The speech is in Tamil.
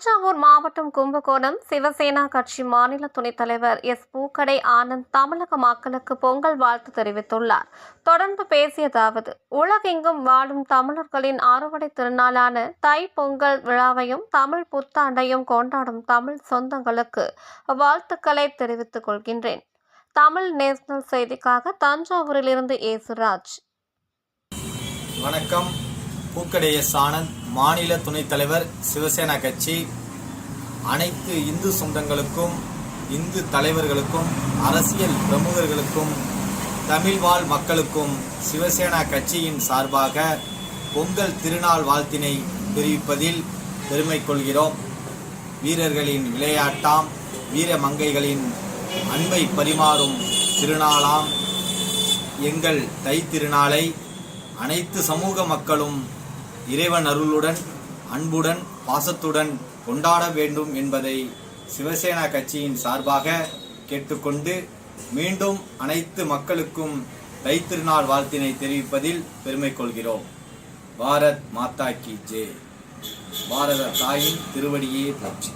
தஞ்சாவூர் மாவட்டம் கும்பகோணம் சிவசேனா கட்சி மாநில துணைத் தலைவர் எஸ் பூக்கடை ஆனந்த் தமிழக மக்களுக்கு பொங்கல் வாழ்த்து தெரிவித்துள்ளார். தொடர்ந்து பேசியதாவது உலகெங்கும் வாழும் தமிழர்களின் அறுவடை திருநாளான தை பொங்கல் விழாவையும் தமிழ் புத்தாண்டையும் கொண்டாடும் தமிழ் சொந்தங்களுக்கு வாழ்த்துக்களை தெரிவித்துக் கொள்கின்றேன். தமிழ் நேஷனல் செய்திக்காக தஞ்சாவூரிலிருந்து ஏசுராஜ். வணக்கம். பூக்கடையஸ் ஆனந்த் மாநில துணைத் தலைவர் சிவசேனா கட்சி அனைத்து இந்து சொந்தங்களுக்கும் இந்து தலைவர்களுக்கும் அரசியல் பிரமுகர்களுக்கும் தமிழ் வாழ் மக்களுக்கும் சிவசேனா கட்சியின் சார்பாக பொங்கல் திருநாள் வாழ்த்தினை தெரிவிப்பதில் பெருமை கொள்கிறோம். வீரர்களின் விளையாட்டாம் வீர மங்கைகளின் அன்பை பரிமாறும் திருநாளாம். எங்கள் தை திருநாளை அனைத்து சமூக மக்களும் இறைவன் அருளுடன் அன்புடன் பாசத்துடன் கொண்டாட வேண்டும் என்பதை சிவசேனா கட்சியின் சார்பாக கேட்டுக்கொண்டு மீண்டும் அனைத்து மக்களுக்கும் தைத்திருநாள் வாழ்த்தினை தெரிவிப்பதில் பெருமை கொள்கிறோம். பாரத் மாதா கி ஜே. பாரத தாயின் திருவடியே போற்றி.